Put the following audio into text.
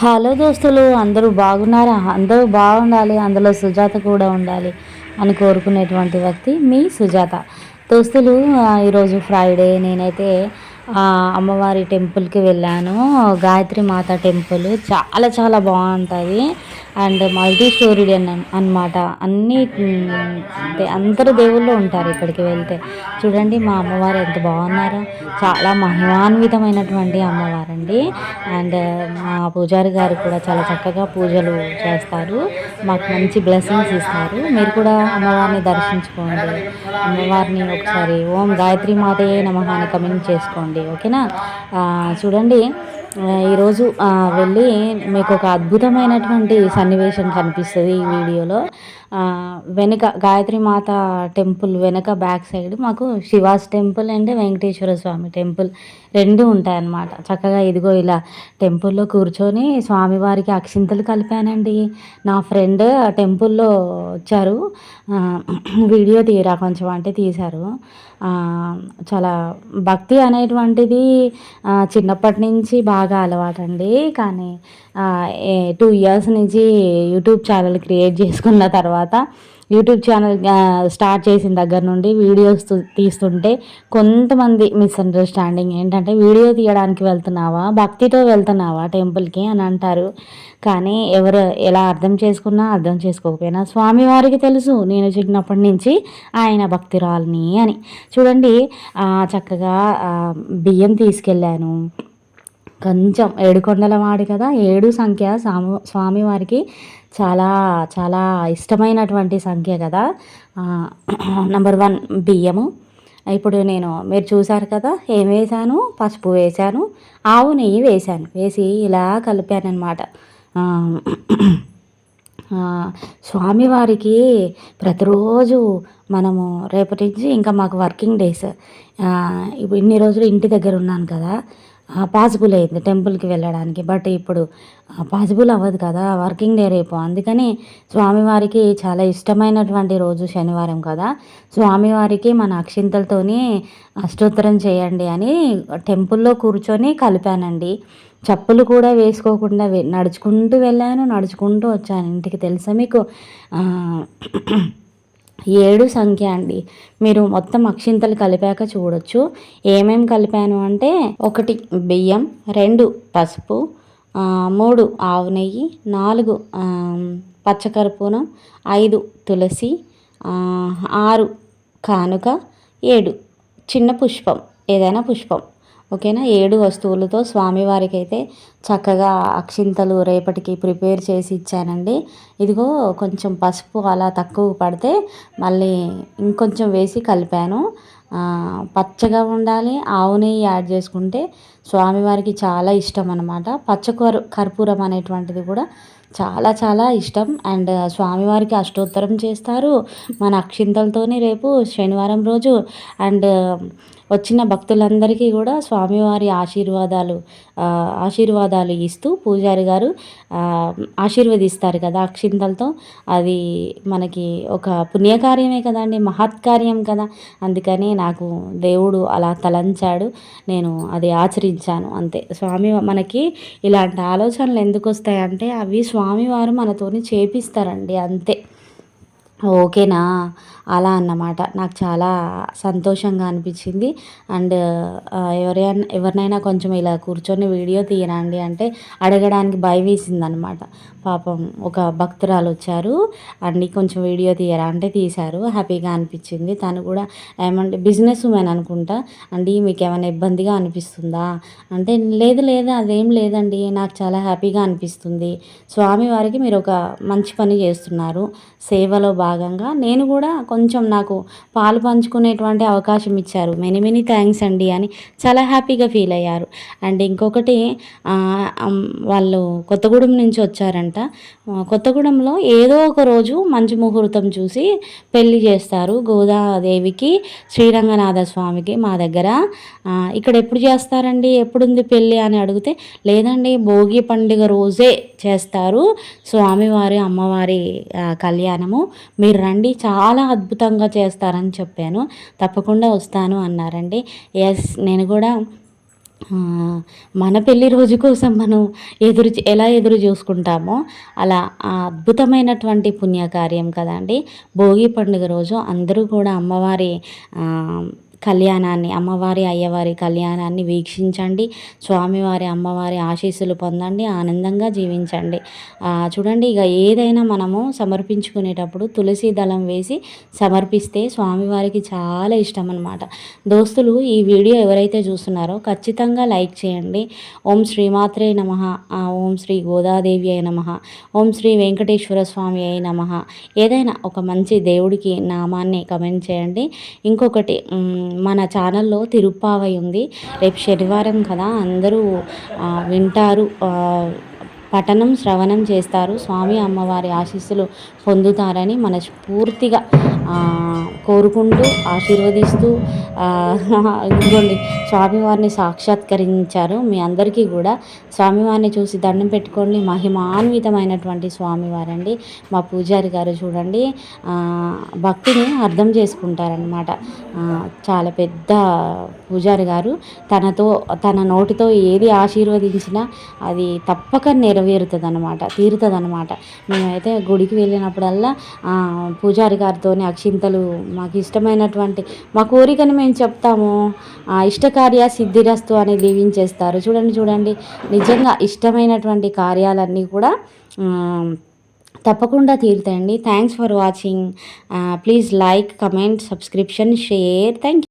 Hello దోస్తులు అందరూ బాగున్నారా? అందరూ బాగుండాలి అందులో సుజాత కూడా ఉండాలి అని కోరుకునేటువంటి వ్యక్తి మీ సుజాత. దోస్తులు ఈరోజు ఫ్రైడే నేనైతే అమ్మవారి టెంపుల్కి వెళ్ళాను. గాయత్రి మాత టెంపుల్ చాలా చాలా బాగుంటుంది. అండ్ మల్టీ స్టోరీడ్ అన్న అనమాట అన్ని అందరు దేవుళ్ళు ఉంటారు ఇక్కడికి వెళ్తే. చూడండి మా అమ్మవారు ఎంత బాగున్నారో. చాలా మహిమాన్వితమైనటువంటి అమ్మవారండి. అండ్ మా పూజారి గారు కూడా చాలా చక్కగా పూజలు చేస్తారు. మాకు మంచి బ్లెస్సింగ్స్ ఇస్తారు. మీరు కూడా అమ్మవారిని దర్శించుకోండి. అమ్మవారిని ఒకసారి ఓం గాయత్రి మాతయే నమహాన్ని కమెంట్ చేసుకోండి. ఓకేనా? చూడండి ఈరోజు వెళ్ళి మీకు ఒక అద్భుతమైనటువంటి సన్నివేశం కనిపిస్తుంది ఈ వీడియోలో. వెనుక గాయత్రి మాత టెంపుల్ వెనుక బ్యాక్ సైడ్ మాకు Shiva's temple and Venkateswara Swamy temple రెండు ఉంటాయన్నమాట. చక్కగా ఇదిగో ఇలా టెంపుల్లో కూర్చొని స్వామివారికి అక్షింతలు కలిపానండి. నా ఫ్రెండ్ టెంపుల్లో వచ్చారు. వీడియో తీయరా కొంచెం అంటే తీశారు. చాలా భక్తి అనేటువంటిది చిన్నప్పటి నుంచి బాగా అలవాటండి. కానీ టూ ఇయర్స్ నుంచి యూట్యూబ్ ఛానల్ క్రియేట్ చేసుకున్న తర్వాత తర్వాత యూట్యూబ్ ఛానల్ స్టార్ట్ చేసిన దగ్గర నుండి వీడియోస్ తీస్తుంటే కొంతమంది మిస్అండర్స్టాండింగ్. ఏంటంటే వీడియో తీయడానికి వెళ్తున్నావా? భక్తితో వెళ్తున్నావా టెంపుల్కి అని అంటారు. కానీ ఎవరు ఎలా అర్థం చేసుకున్నా అర్థం చేసుకోకపోయినా స్వామివారికి తెలుసు నేను చిన్నప్పటి నుంచి ఆయన భక్తిరాలని అని. చూడండి చక్కగా బియ్యం తీసుకెళ్ళాను. కొంచెం ఏడుకొండల వాడు కదా ఏడు సంఖ్య సాము స్వామివారికి చాలా చాలా ఇష్టమైనటువంటి సంఖ్య కదా. నెంబర్ వన్ బియ్యము. ఇప్పుడు నేను మీరు చూసారు కదా ఏం వేసాను పసుపు వేశాను ఆవు నెయ్యి వేశాను వేసి ఇలా కలిపాను స్వామివారికి ప్రతిరోజు మనము రేపటి నుంచి ఇంకా మాకు వర్కింగ్ డేస్. ఇప్పుడు ఇన్ని రోజులు ఇంటి దగ్గర ఉన్నాను కదా పాసిబుల్ అయింది టెంపుల్కి వెళ్ళడానికి. బట్ ఇప్పుడు పాసిబుల్ అవ్వదు కదా వర్కింగ్ డే రేపు. అందుకని స్వామివారికి చాలా ఇష్టమైనటువంటి రోజు శనివారం కదా. స్వామివారికి మన అక్షింతలతోని అష్టోత్తరం చేయండి అని టెంపుల్లో కూర్చొని కలిపానండి. చెప్పులు కూడా వేసుకోకుండా నడుచుకుంటూ వెళ్ళాను నడుచుకుంటూ వచ్చాను. ఇంటికి తెలుసా మీకు? ఏడు సంఖ్య అండి. మీరు మొత్తం అక్షింతలు కలిపాక చూడొచ్చు. ఏమేమి కలిపాను అంటే ఒకటి బియ్యం రెండు పసుపు మూడు ఆవు నెయ్యి నాలుగు పచ్చకర్పూరం ఐదు తులసి ఆరు కానుక ఏడు చిన్న పుష్పం ఏదైనా పుష్పం. ఓకేనా? ఏడు వస్తువులతో స్వామివారికి అయితే చక్కగా అక్షింతలు రేపటికి ప్రిపేర్ చేసి ఇచ్చానండి. ఇదిగో కొంచెం పసుపు అలా తక్కువ పడితే మళ్ళీ ఇంకొంచెం వేసి కలిపాను. పచ్చగా ఉండాలి ఆవు నెయ్యి యాడ్ చేసుకుంటే స్వామివారికి చాలా ఇష్టం అనమాట పచ్చ కర్పూరం అనేటువంటిది కూడా చాలా చాలా ఇష్టం. అండ్ స్వామివారికి అష్టోత్తరం చేస్తారు. మన అక్షింతలతోనే రేపు శనివారం రోజు. అండ్ వచ్చిన భక్తులందరికీ కూడా స్వామివారి ఆశీర్వాదాలు ఆశీర్వాదాలు ఇస్తూ పూజారి గారు ఆశీర్వదిస్తారు కదా అక్షింతలతో. అది మనకి ఒక పుణ్యకార్యమే కదండి మహత్కార్యం కదా. అందుకని నాకు దేవుడు అలా తలంచాడు. నేను అది ఆచరించాను అంతే. స్వామి మనకి ఇలాంటి ఆలోచనలు ఎందుకు వస్తాయంటే అవి స్వామివారు మనతోని చేపిస్తారండి అంతే. ఓకేనా? అలా అన్నమాట. నాకు చాలా సంతోషంగా అనిపించింది. అండ్ ఎవరైనా ఎవరినైనా కొంచెం ఇలా కూర్చొని వీడియో తీయరండి అంటే అడగడానికి భయం వేసింది అనమాట పాపం ఒక భక్తురాలు వచ్చారు. అండి కొంచెం వీడియో తీయరా అంటే తీశారు. హ్యాపీగా అనిపించింది. తను కూడా ఏమంటే బిజినెస్ ఉమెన్ అనుకుంటా. అండి మీకు ఏమైనా ఇబ్బందిగా అనిపిస్తుందా? అంటే లేదు లేదు అదేం లేదండి. నాకు చాలా హ్యాపీగా అనిపిస్తుంది. స్వామివారికి మీరు ఒక మంచి పని చేస్తున్నారు. సేవలో భాగంగా నేను కూడా కొంచెం నాకు పాలు పంచుకునేటువంటి అవకాశం ఇచ్చారు. మెనీ మెనీ థ్యాంక్స్ అండి అని చాలా హ్యాపీగా ఫీల్ అయ్యారు. అండ్ ఇంకొకటి వాళ్ళు కొత్తగూడెం నుంచి వచ్చారంట. కొత్తగూడెంలో ఏదో ఒక రోజు మంచి ముహూర్తం చూసి పెళ్ళి చేస్తారు. గోదాదేవికి శ్రీరంగనాథ స్వామికి మా దగ్గర. ఇక్కడ ఎప్పుడు చేస్తారండి? ఎప్పుడుంది పెళ్ళి అని అడిగితే లేదండి భోగి పండుగ రోజే చేస్తారు. స్వామివారి అమ్మవారి కళ్యాణము. మీరు రండి చాలా అద్భుతంగా చేస్తారని చెప్పాను. తప్పకుండా వస్తాను అన్నారండి. ఎస్ నేను కూడా మన పెళ్ళి రోజు కోసం మనం ఎదురు ఎలా ఎదురు చూసుకుంటామో అలా అద్భుతమైనటువంటి పుణ్యకార్యం కదండి. భోగి పండుగ రోజు అందరూ కూడా అమ్మవారి కళ్యాణాన్ని అమ్మవారి అయ్యవారి కళ్యాణాన్ని వీక్షించండి. స్వామివారి అమ్మవారి ఆశీస్సులు పొందండి ఆనందంగా జీవించండి. చూడండి ఇక ఏదైనా మనము సమర్పించుకునేటప్పుడు తులసి దళం వేసి సమర్పిస్తే స్వామివారికి చాలా ఇష్టం అనమాట దోస్తులు ఈ వీడియో ఎవరైతే చూస్తున్నారో ఖచ్చితంగా లైక్ చేయండి. ఓం శ్రీమాత్రే నమ. ఓం శ్రీ గోదాదేవి అయి నమ. ఓం శ్రీ వెంకటేశ్వర స్వామి అయి నమ. ఏదైనా ఒక మంచి దేవుడికి నామాన్ని కమెంట్ చేయండి. ఇంకొకటి మన ఛానల్లో తిరుప్పావై ఉంది. రేపు శనివారం కదా అందరూ వింటారు పఠనం శ్రవణం చేస్తారు. స్వామి అమ్మవారి ఆశీస్సులు పొందుతారని మనస్ఫూర్తిగా కోరుకుంటూ ఆశీర్వదిస్తూ ఇదిగోండి స్వామివారిని సాక్షాత్కరించారు. మీ అందరికీ కూడా స్వామివారిని చూసి దండం పెట్టుకోండి. మహిమాన్వితమైనటువంటి స్వామివారండి. మా పూజారి గారు చూడండి భక్తిని అర్థం చేసుకుంటారనమాట చాలా పెద్ద పూజారి గారు. తనతో తన నోటితో ఏది ఆశీర్వదించినా అది తప్పక నెరవేరుతుంది అనమాట తీరుతుంది అనమాట మేమైతే గుడికి వెళ్ళినప్పుడల్లా పూజారి గారితో అక్షింతలు మాకు ఇష్టమైనటువంటి మా కోరికను మేము చెప్తాము. ఆ, ఇష్టకార్య సిద్ధిరస్తు అని దీవించేస్తారు. చూడండి చూడండి. నిజంగా ఇష్టమైనటువంటి కార్యాలన్నీ కూడా తప్పకుండా తీరుతాయండి. Thanks for watching please like comment subscription share thank